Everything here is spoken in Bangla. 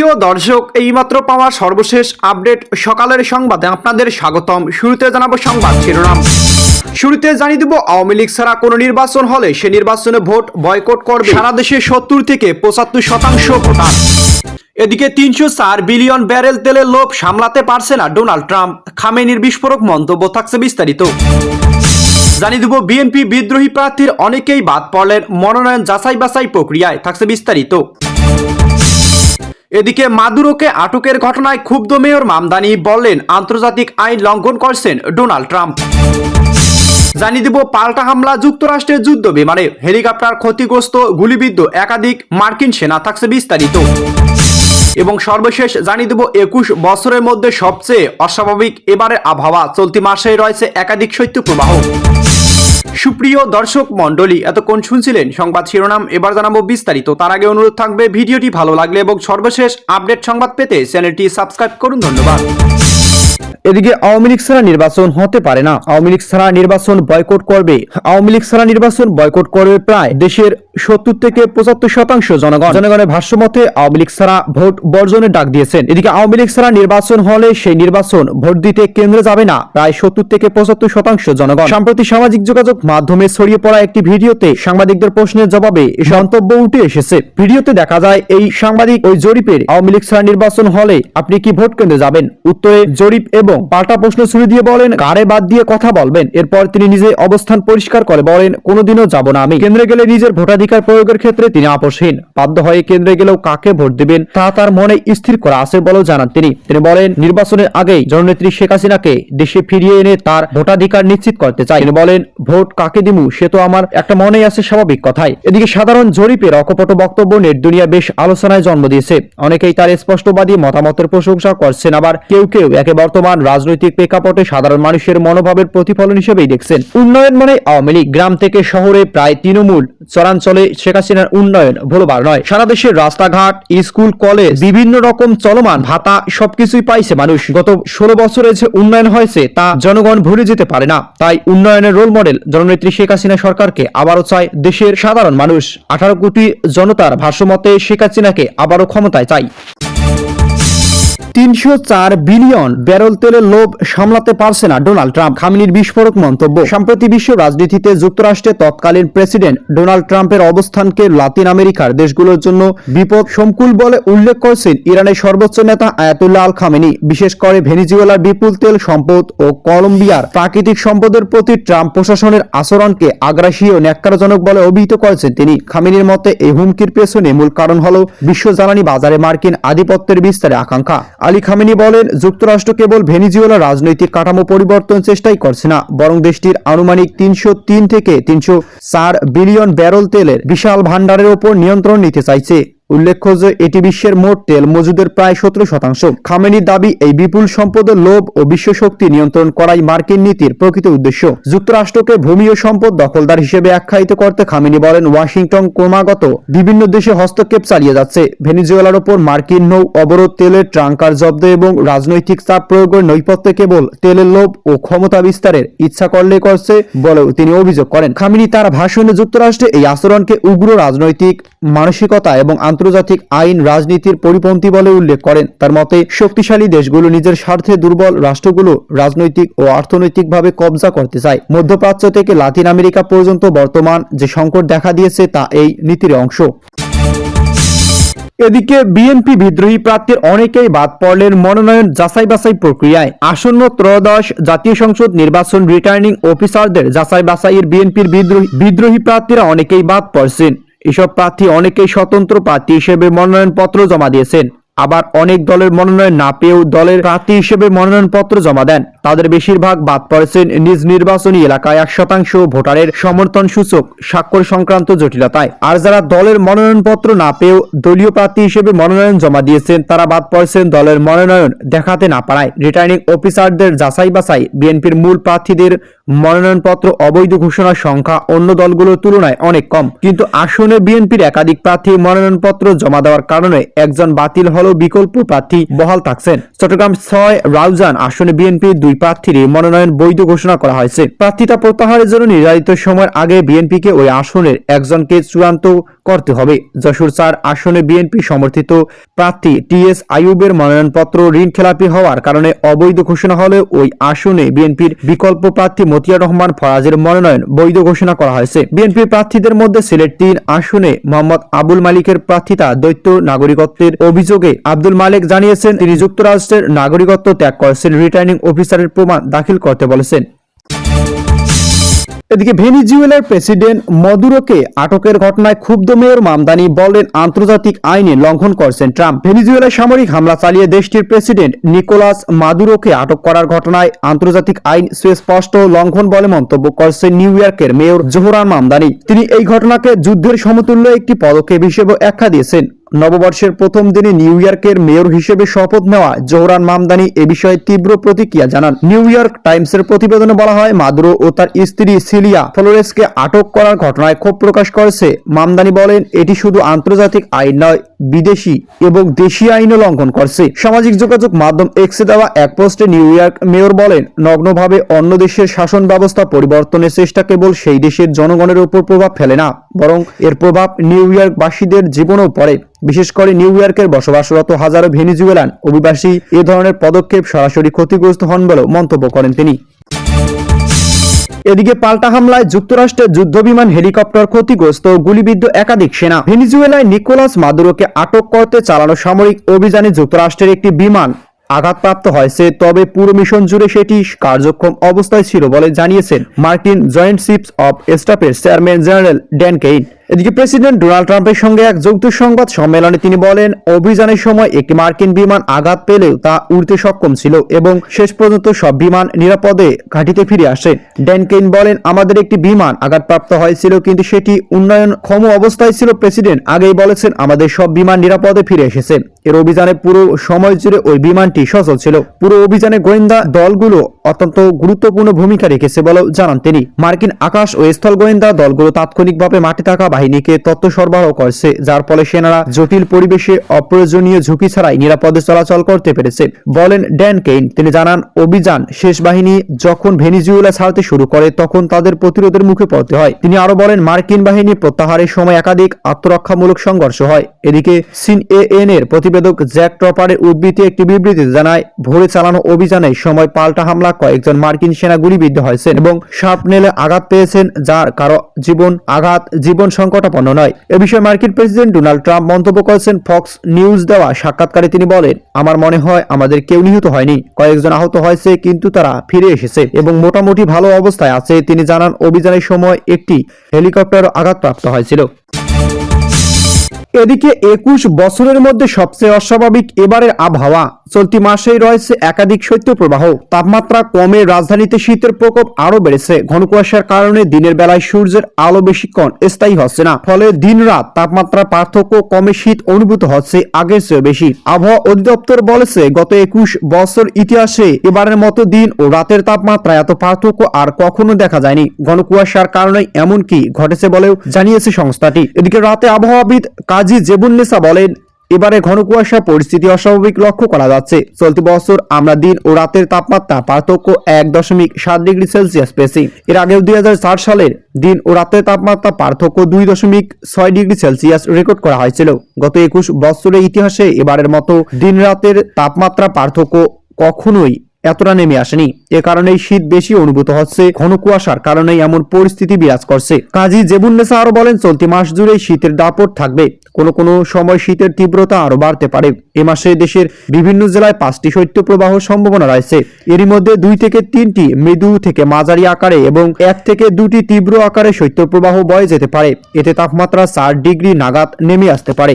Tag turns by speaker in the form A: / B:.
A: সুপ্রিয় দর্শক, এইমাত্র পাওয়া সর্বশেষ আপডেট সকালের সংবাদে আপনাদের স্বাগতম। শুরুতে জানাব সংবাদ শিরোনাম। শুরুতে জানিয়ে দেব, আওয়ামী লীগ ছাড়া কোনো নির্বাচন হলে সে নির্বাচনে ভোট বয়কট করবে। সারা দেশে সত্তর থেকে পঁচাত্তর শতাংশ ভোটার। এদিকে তিনশো চার বিলিয়ন ব্যারেল তেলের লোভ সামলাতে পারছে না ডোনাল্ড ট্রাম্প। খামেনির বিস্ফোরক মন্তব্য থাকছে বিস্তারিত। জানিয়ে দেব, বিএনপি বিদ্রোহী প্রার্থীর অনেকেই বাদ পড়লেন মনোনয়ন যাচাই বাছাই প্রক্রিয়ায়। থাকছে বিস্তারিত। এদিকে মাদুরোকে আটকের ঘটনায় ক্ষুব্ধ মেয়র মামদানি বললেন, আন্তর্জাতিক আইন লঙ্ঘন করছেন ডোনাল্ড ট্রাম্প। জানিয়ে দিব, পাল্টা হামলা, যুক্তরাষ্ট্রের যুদ্ধ বিমানে হেলিকপ্টার ক্ষতিগ্রস্ত গুলিবিদ্ধ একাধিক মার্কিন সেনা থাকছে বিস্তারিত। এবং সর্বশেষ জানিয়ে দেব, একুশ বছরের মধ্যে সবচেয়ে অস্বাভাবিক এবারের আবহাওয়া, চলতি মাসে রয়েছে একাধিক শৈত্যপ্রবাহ সুপ্রিয় দর্শক মণ্ডলী, এতক্ষণ শুনছিলেন সংবাদ শিরোনাম, এবার জানাব বিস্তারিত। তার আগে অনুরোধ থাকবে, ভিডিওটি ভালো লাগলে এবং সর্বশেষ আপডেট সংবাদ পেতে চ্যানেলটি সাবস্ক্রাইব করুন। ধন্যবাদ। এদিকে আওয়ামী লীগ ছাড়া নির্বাচন হতে পারে না। আওয়ামী লীগ ছাড়া নির্বাচন বয়কট করবে। আওয়ামী লীগ ছাড়া নির্বাচন বয়কট করবে প্রায় দেশের সত্তর থেকে পঁচাত্তর শতাংশ জনগণ। জনগণের ভাষ্যমতে, আওয়ামী লীগ ছাড়া ভোট বর্জনের ডাক দিয়েছেন। এদিকে আওয়ামী লীগ ছাড়া নির্বাচন হলে সেই নির্বাচন ভোট দিতে কেন্দ্রে যাবে না। প্রায় সত্তর থেকে পঁচাত্তর শতাংশ জনগণ। সম্প্রতি সামাজিক যোগাযোগ মাধ্যমে ছড়িয়ে পড়া একটি ভিডিওতে সাংবাদিকদের প্রশ্নের জবাবে মন্তব্য উঠে এসেছে। ভিডিওতে দেখা যায়, এই সাংবাদিক ওই জরিপের, আওয়ামী লীগ ছাড়া নির্বাচন হলে আপনি কি ভোট কেন্দ্রে যাবেন? উত্তরে, জরিপ এবং পাল্টা প্রশ্ন ছুড়ে দিয়ে বলেন, কারে বাদ দিয়ে কথা বলবেন? এরপর তিনি নিজে অবস্থান পরিষ্কার করে বলেন, কোনোদিনও যাব না আমি। কেন্দ্রে গেলে নিজের ভোটাধিকার প্রয়োগের ক্ষেত্রে তিনি আপোষহীন। বাধ্য হয়ে কেন্দ্রে গেলেও কাকে ভোট দিবেন তা তার মনে স্থির করা আছে বলেও জানান তিনি। তিনি বলেন, নির্বাচনের আগেই জননেত্রী শেখ হাসিনাকে দেশে ফিরিয়ে এনে তার ভোটাধিকার নিশ্চিত করতে চাই। তিনি বলেন, ভোট কাকে দিমু সে তো আমার একটা মনেই আছে স্বাভাবিক কথাই। এদিকে সাধারণ জরিপের অকপট বক্তব্য নেট দুনিয়া বেশ আলোচনায় জন্ম দিয়েছে। অনেকেই তার স্পষ্টবাদী মতামতের প্রশংসা করছেন, আবার কেউ কেউ একে বর্তমান রাজনৈতিক প্রেক্ষাপটে সাধারণ মানুষের মনোভাবের প্রতিফলন হিসেবেই দেখছেন। উন্নয়ন মানে আওয়ামী লীগ গ্রাম থেকে শহরে প্রায় তৃণমূল চরাঞ্চলে শেখ হাসিনার উন্নয়ন ভুলবার নয়। সারা দেশের রাস্তাঘাট, স্কুল, কলেজ বিভিন্ন রকম চলমান ভাতা সবকিছুই পাইছে মানুষ। গত ষোলো বছরে যে উন্নয়ন হয়েছে, তা জনগণ ভুলে যেতে পারে না। তাই উন্নয়নের রোল মডেল জননেত্রী শেখ হাসিনা সরকারকে আবারও চায় দেশের সাধারণ মানুষ। আঠারো কোটি জনতার ভাষ্যমতে শেখ হাসিনাকে আবারও ক্ষমতায় চাই। তিনশো চার বিলিয়ন ব্যারল তেলের লোভ সামলাতে পারছে না ডোনাল্ড ট্রাম্প। খামিনির বিস্ফোরক মন্তব্য। সম্প্রতি বিশ্ব রাজনীতিতে যুক্তরাষ্ট্রের তৎকালীন প্রেসিডেন্ট ডোনাল্ড ট্রাম্পের অবস্থানকে লাতিন আমেরিকার দেশগুলোর জন্য বিপদ সংকুল বলে উল্লেখ করেছেন ইরানের সর্বোচ্চ নেতা আয়াতুল্লাহ আল খামেনি। বিশেষ করে ভেনিজুয়েলার বিপুল তেল সম্পদ ও কলম্বিয়ার প্রাকৃতিক সম্পদের প্রতি ট্রাম্প প্রশাসনের আচরণকে আগ্রাসী ও ন্যাক্কারজনক বলে অভিহিত করেছেন তিনি। খামিনির মতে, এই হুমকির পেছনে মূল কারণ হল বিশ্ব জ্বালানি বাজারে মার্কিন আধিপত্যের বিস্তারে আকাঙ্ক্ষা। আলী খামেনি বলেন, যুক্তরাষ্ট্র কেবল ভেনিজুয়েলা রাজনৈতিক কাঠামো পরিবর্তন চেষ্টাই করছে না, বরং দেশটির আনুমানিক তিনশো তিন থেকে তিনশো চার বিলিয়ন ব্যারল তেলের বিশাল ভান্ডারের ওপর নিয়ন্ত্রণ নিতে চাইছে। উল্লেখ্য যে, এটি বিশ্বের মোট তেল মজুদের প্রায় সতেরো শতাংশ। খামেনির দাবি, এই বিপুল সম্পদের লোভ ও বিশ্ব শক্তি নিয়ন্ত্রণ করাই মার্কিন নীতির প্রকৃত উদ্দেশ্য। যুক্তরাষ্ট্রকে ভূমি ও সম্পদ দখলদার হিসেবে আখ্যায়িত করতে খামেনি বলেন ওয়াশিংটন ক্রমাগত। বিভিন্ন দেশে হস্তক্ষেপ চালিয়ে যাচ্ছে। ভেনিজুয়েলার ওপর মার্কিন নৌ অবরোধ, তেলের ট্রাঙ্কার জব্দ এবং রাজনৈতিক চাপ প্রয়োগের নৈপথ্যে কেবল তেলের লোভ ও ক্ষমতা বিস্তারের ইচ্ছা করলে করছে বলেও তিনি অভিযোগ করেন। খামিনি তার ভাষণে যুক্তরাষ্ট্রে এই আচরণকে উগ্র রাজনৈতিক মানসিকতা এবং আন্তর্জাতিক আইন রাজনীতির পরিপন্থী বলে উল্লেখ করেন। তার মতে, শক্তিশালী দেশগুলো নিজের স্বার্থে দুর্বল রাষ্ট্রগুলো রাজনৈতিক ও অর্থনৈতিকভাবে কবজা করতে চায়। মধ্যপ্রাচ্য থেকে লাতিন আমেরিকা পর্যন্ত বর্তমান যে সংকট দেখা দিয়েছে, তা এই নীতির অংশ। এদিকে বিএনপি বিদ্রোহী প্রার্থীর অনেকেই বাদ পড়লেন মনোনয়ন যাচাই বাছাই প্রক্রিয়ায়। আসন্ন ত্রয়োদশ জাতীয় সংসদ নির্বাচন রিটার্নিং অফিসারদের যাচাই বাছাইয়ের বিএনপির বিদ্রোহী বিদ্রোহী প্রার্থীরা অনেকেই বাদ পড়ছেন। এসব প্রার্থী অনেকেই স্বতন্ত্র প্রার্থী হিসেবে মনোনয়নপত্র জমা দিয়েছেন। আবার অনেক দলের মনোনয়ন না পেয়েও দলের প্রার্থী হিসেবে মনোনয়নপত্র জমা দেন। তাদের বেশিরভাগ বাদ পড়েছেন নিজ নির্বাচনী এলাকায় এক শতাংশ ভোটারের সমর্থন সূচক স্বাক্ষর সংক্রান্ত জটিলতায়। আর যারা দলের মনোনয়নপত্র না পেয়েও দলীয় প্রার্থী হিসেবে মনোনয়ন জমা দিয়েছেন, তারা বাদ পড়েছেন দলের মনোনয়ন দেখাতে না পারায়। রিটার্নিং অফিসারদের যাচাই বাছাই বিএনপির মূল প্রার্থীদের মনোনয়নপত্র অবৈধ ঘোষণার সংখ্যা অন্য দলগুলোর তুলনায় অনেক কম। কিন্তু আসনে বিএনপির একাধিক প্রার্থী মনোনয়নপত্র জমা দেওয়ার কারণে একজন বাতিল হলেও বিকল্প প্রার্থী বহাল থাকছেন। চট্টগ্রাম ছয় রাউজান আসনে বিএনপির দুই দুই প্রার্থীরই মনোনয়ন বৈধ ঘোষণা করা হয়েছে। প্রার্থিতা প্রত্যাহারের জন্য নির্ধারিত সময়ের আগে বিএনপিকে ওই আসনের একজনকে চূড়ান্ত করতে হবে। যশোর চার আসনে বিএনপি সমর্থিত প্রার্থী টিএস আইয়ুবের মনোনয়নপত্র ঋণ খেলাপি হওয়ার কারণে অবৈধ ঘোষণা হলে ওই আসনে বিএনপির বিকল্প প্রার্থী মতিয়ার রহমান ফরাজের মনোনয়ন বৈধ ঘোষণা করা হয়েছে। বিএনপি প্রার্থীদের মধ্যে সিলেট তিন আসনে মোহাম্মদ আবুল মালিকের প্রার্থিতা দ্বৈত নাগরিকত্বের অভিযোগে আব্দুল মালিক জানিয়েছেন, তিনি যুক্তরাষ্ট্রের নাগরিকত্ব ত্যাগ করেছেন। রিটার্নিং অফিসারের প্রমাণ দাখিল করতে বলেছেন। এদিকে ভেনিজুয়েলার প্রেসিডেন্ট মদুরোকে আটকের ঘটনায় ক্ষুব্ধ মেয়র মামদানি বলেন, আন্তর্জাতিক আইনে লঙ্ঘন করছেন ট্রাম্প। ভেনিজুয়েলায় সামরিক হামলা চালিয়ে দেশটির প্রেসিডেন্ট নিকোলাস মাদুরোকে আটক করার ঘটনায় আন্তর্জাতিক আইন সুস্পষ্ট লঙ্ঘন বলে মন্তব্য করেছেন নিউ ইয়র্কের মেয়র জোহরান মামদানি। তিনি এই ঘটনাকে যুদ্ধের সমতুল্য একটি পদক্ষেপ হিসেবে ব্যাখ্যা দিয়েছেন। নববর্ষের প্রথম দিনে নিউ ইয়র্কের মেয়র হিসেবে শপথ নেওয়া জোহরান মামদানি এ বিষয়ে তীব্র প্রতিক্রিয়া জানান। নিউ ইয়র্ক টাইমসের প্রতিবেদনে বলা হয়, মাদুরো ও তার স্ত্রী সিলিয়া ফ্লোরেসকে আটক করার ঘটনায় ক্ষোভ প্রকাশ করেছে। মামদানি বলেন, এটি শুধু আন্তর্জাতিক আইন নয়, বিদেশি এবং দেশি আইনও লঙ্ঘন করছে। সামাজিক যোগাযোগ মাধ্যম এক্সে দেওয়া এক পোস্টে নিউ ইয়র্ক মেয়র বলেন, নগ্নভাবে অন্য দেশের শাসন ব্যবস্থা পরিবর্তনের চেষ্টা কেবল সেই দেশের জনগণের উপর প্রভাব ফেলে না, বরং এর প্রভাব নিউ ইয়র্কবাসীদের জীবনেও পড়ে। বিশেষ করে নিউ ইয়র্কের বসবাসরত হাজারো ভেনিজুয়েলান অভিবাসী এ ধরনের পদক্ষেপ সরাসরি ক্ষতিগ্রস্ত হন বলেও মন্তব্য করেন তিনি। এদিকে পাল্টা হামলায় যুক্তরাষ্ট্রের যুদ্ধবিমান হেলিকপ্টার ক্ষতিগ্রস্ত গুলিবিদ্ধ একাধিক সেনা ভেনিজুয়েলায় নিকোলাস মাদুরোকে আটক করতে চালানো সামরিক অভিযানে যুক্তরাষ্ট্রের একটি বিমান আঘাতপ্রাপ্ত হয়েছে, তবে পুরো মিশন জুড়ে সেটি কার্যক্ষম অবস্থায় ছিল বলে জানিয়েছেন মার্কিন জয়েন্ট চিফস অব স্টাফের চেয়ারম্যান জেনারেল ড্যান কেইন। এদিকে প্রেসিডেন্ট ডোনাল্ড ট্রাম্পের সঙ্গে এক যৌথ সংবাদ সম্মেলনে তিনি বলেন, অভিযানের সময় একটি মার্কিন বিমান আঘাত পেলেও তা উড়তে সক্ষম ছিল এবং শেষ পর্যন্ত সব বিমান নিরাপদে ঘাঁটিতে ফিরে আসে। ড্যান কেইন বলেন, আমাদের একটি বিমান আঘাতপ্রাপ্ত হয়েছিল, কিন্তু সেটি উন্নয়ন ক্ষম অবস্থায় ছিল প্রেসিডেন্ট। আগেই বলেছেন, আমাদের সব বিমান নিরাপদে ফিরে এসেছে। এর অভিযানে পুরো সময় জুড়ে ওই বিমানটি সচল ছিল। পুরো অভিযানে গোয়েন্দা দলগুলো অত্যন্ত গুরুত্বপূর্ণ ভূমিকা রেখেছে বলেও জানান তিনি। মার্কিন আকাশ ও স্থল গোয়েন্দা দলগুলো তাৎক্ষণিকভাবে মাঠে থাকা বাহিনীকে তথ্য সরবরাহ করছে, যার ফলে সেনারা জটিল পরিবেশে অপ্রয়োজনীয় ঝুঁকি ছাড়াই নিরাপদে চলাচল করতে পেরেছে, বলেন ড্যান কেইন। তিনি জানান, অভিযান শেষ বাহিনী যখন ভেনিজুয়েলা ছাড়তে শুরু করে, তখন তাদের প্রতিরোধের মুখে পড়তে হয়। তিনি আরও বলেন, মার্কিন বাহিনী প্রত্যাহারের সময় একাধিক আত্মরক্ষামূলক সংঘর্ষ হয়। এদিকে সিন এএন এর প্রতিবেদক জ্যাক ট্রপারের উদ্বৃত্তি একটি বিবৃতিতে জানায়, ভোরে চালানো অভিযানে সময় পাল্টা হামলা কয়েকজন মার্কিন সেনা গুলিবিদ্ধ হয়েছেন এবং শার্পনেলে আঘাত পেয়েছেন, যার কারও জীবন আঘাত, জীবন সংকটাপন্ন নয়। এ বিষয়ে মার্কিন প্রেসিডেন্ট ডোনাল্ড ট্রাম্প মন্তব্য করেছেন ফক্স নিউজ দেওয়া সাক্ষাৎকারে তিনি বলেন, আমার মনে হয় আমাদের কেউ নিহত হয়নি। কয়েকজন আহত হয়েছে, কিন্তু তারা ফিরে এসেছে এবং মোটামুটি ভালো অবস্থায় আছে। তিনি জানান, অভিযানের সময় একটি হেলিকপ্টার আঘাতপ্রাপ্ত হয়েছিল। এদিকে একুশ বছরের মধ্যে সবচেয়ে অস্বাভাবিক এবারের আবহাওয়া। চলতি মাসেই রয়েছে একাধিক শৈত্যপ্রবাহ। তাপমাত্রা কমে রাজধানীতে শীতের প্রকোপ আরও বেড়েছে। ঘন কুয়াশার কারণে দিনের বেলায় সূর্যের আলো বেশিক্ষণ স্থায়ী হচ্ছে না। ফলে দিন রাত তাপমাত্রা পার্থক্য কমে শীত অনুভূত হচ্ছে, আগের চেয়ে বেশি। আবহাওয়া অধিদপ্তর বলেছে, গত একুশ বছর ইতিহাসে এবারের মতো দিন ও রাতের তাপমাত্রা এত পার্থক্য আর কখনো দেখা যায়নি। ঘন কুয়াশার কারণে এমনকি ঘটেছে বলেও জানিয়েছে সংস্থাটি। এদিকে রাতে আবহাওয়াবিদ কাজী জেবুন্নেসা বলেন, এবারে ঘন কুয়াশা পরিস্থিতি অস্বাভাবিক লক্ষ্য করা যাচ্ছে। চলতি বছর আমরা দিন ও রাতের তাপমাত্রা পার্থক্য এক দশমিক সাত ডিগ্রি সেলসিয়াস পেয়েছি। এর আগেও দুই হাজার চার সালের দিন ও রাতের তাপমাত্রা পার্থক্য দুই দশমিক ছয় ডিগ্রি সেলসিয়াস রেকর্ড করা হয়েছিল। গত একুশ বছরের ইতিহাসে এবারের মতো দিন রাতের তাপমাত্রা পার্থক্য কখনোই এতটা নেমে আসেনি। এ কারণেই শীত বেশি অনুভূত হচ্ছে। ঘন কুয়াশার কারণেই এমন পরিস্থিতি বিরাজ করছে। কাজী জেবুন্নেসা আরও বলেন, চলতি মাস জুড়ে শীতের দাপট থাকবে। কোনো কোনো সময় শীতের তীব্রতা আরও বাড়তে পারে। এ মাসে দেশের বিভিন্ন জেলায় পাঁচটি শৈত্যপ্রবাহ সম্ভাবনা রয়েছে। এরই মধ্যে দুই থেকে তিনটি মৃদু থেকে মাঝারি আকারে এবং এক থেকে দুটি তীব্র আকারে শৈত্যপ্রবাহ বয়ে যেতে পারে। এতে তাপমাত্রা চার ডিগ্রি নাগাদ নেমে আসতে পারে।